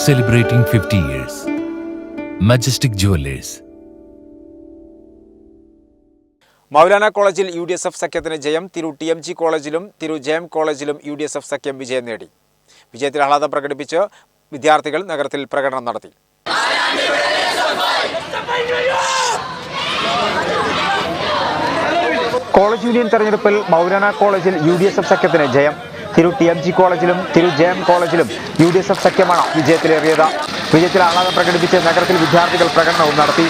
celebrating 50 years. Majestic Jewelers. Maulana കോളേജിൽ U D S F സഖ്യത്തിന് ജയം തിരു ടി എം ജി കോളേജിലും തിരു ജയം കോളേജിലും യു ഡി എസ് എഫ് സഖ്യം വിജയം നേടി വിജയത്തിൽ ആഹ്ലാദം പ്രകടിപ്പിച്ച് വിദ്യാർത്ഥികൾ നഗരത്തിൽ പ്രകടനം നടത്തി കോളേജ് യൂണിയൻ തെരഞ്ഞെടുപ്പിൽ മൗലാന കോളേജിൽ യു ഡി എസ് എഫ് സഖ്യത്തിന് ജയം തിരു ടി എം ജി കോളേജിലും തിരു ജെ എം കോളേജിലും യു ഡി എസ് എഫ് സഖ്യമാണ് വിജയത്തിലേറിയത്. വിജയത്തിൽ ആഹ്ലാദം പ്രകടിപ്പിച്ച് നഗരത്തിൽ വിദ്യാർത്ഥികൾ പ്രകടനവും നടത്തി.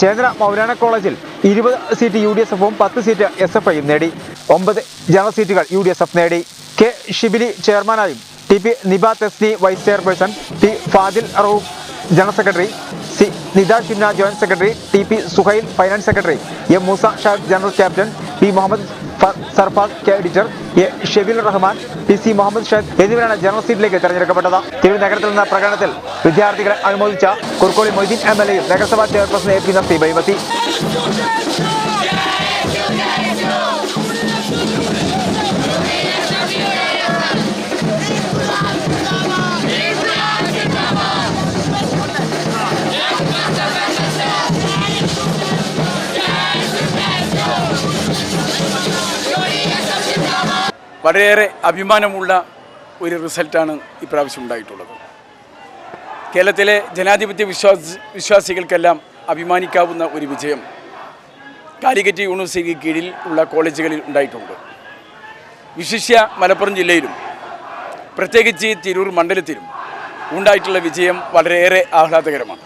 ചേന്ദ്ര മൗലാന കോളേജിൽ ഇരുപത് സീറ്റ് യു ഡി എസ് എഫും പത്ത് സീറ്റ് എസ് എഫ് ഐയും നേടി. ഒമ്പത് ജനറൽ സീറ്റുകൾ യു ഡി എസ് എഫ് നേടി. K Shibili ചെയർമാനായും T P Niba Thesni vice chairperson T Fadil Rauf general secretary C Nida Shinna joint secretary T P Suhail finance secretary M Moosa Shad general captain P Muhammad Sarfas K editor A Shebeel Rahman P C Muhammad Shad എന്നിവരാണ് general സീറ്റിലേക്ക് തെരഞ്ഞെടുക്കപ്പെട്ടത്. തിരുവനന്തപുരം നഗരത്തിൽ നിന്ന പ്രകടനത്തിൽ വിദ്യാർത്ഥികളെ അനുമോദിച്ച Kurukkoli Moideen M L എയും നഗരസഭാ ചെയർപേഴ്സൺ എ പി നസീബയുമെത്തി വളരെയേറെ അഭിമാനമുള്ള ഒരു റിസൾട്ടാണ് ഇപ്രാവശ്യം ഉണ്ടായിട്ടുള്ളത്. കേരളത്തിലെ ജനാധിപത്യ വിശ്വാസ വിശ്വാസികൾക്കെല്ലാം അഭിമാനിക്കാവുന്ന ഒരു വിജയം കാലിക്കറ്റ് യൂണിവേഴ്സിറ്റിക്ക് കീഴിൽ ഉള്ള കോളേജുകളിൽ ഉണ്ടായിട്ടുണ്ട്. വിശിഷ്യ മലപ്പുറം ജില്ലയിലും പ്രത്യേകിച്ച് തിരൂർ മണ്ഡലത്തിലും ഉണ്ടായിട്ടുള്ള വിജയം വളരെയേറെ ആഹ്ലാദകരമാണ്.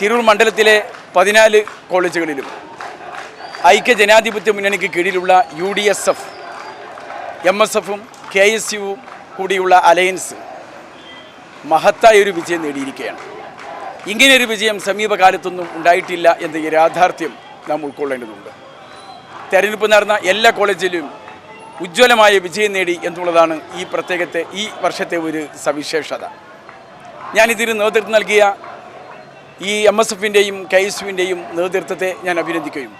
തിരൂർ മണ്ഡലത്തിലെ പതിനാല് കോളേജുകളിലും ഐക്യ ജനാധിപത്യ മുന്നണിക്ക് കീഴിലുള്ള U D S F M S എഫും കെ എസ് യുവും കൂടിയുള്ള അലയൻസ് മഹത്തായ ഒരു വിജയം നേടിയിരിക്കുകയാണ്. ഇങ്ങനെയൊരു വിജയം സമീപകാലത്തൊന്നും ഉണ്ടായിട്ടില്ല എന്ന യാഥാർത്ഥ്യം നാം ഉൾക്കൊള്ളേണ്ടതുണ്ട്. തെരഞ്ഞെടുപ്പ് നടന്ന എല്ലാ കോളേജിലും ഉജ്ജ്വലമായ വിജയം നേടി എന്നുള്ളതാണ് ഈ പ്രത്യേകത്തെ ഈ വർഷത്തെ ഒരു സവിശേഷത. ഞാനിതിന് നേതൃത്വം നൽകിയ ഈ എം എസ് എഫിന്റെയും കെ എസ് യുവിന്റെയും നേതൃത്വത്തെ ഞാൻ അഭിനന്ദിക്കുകയും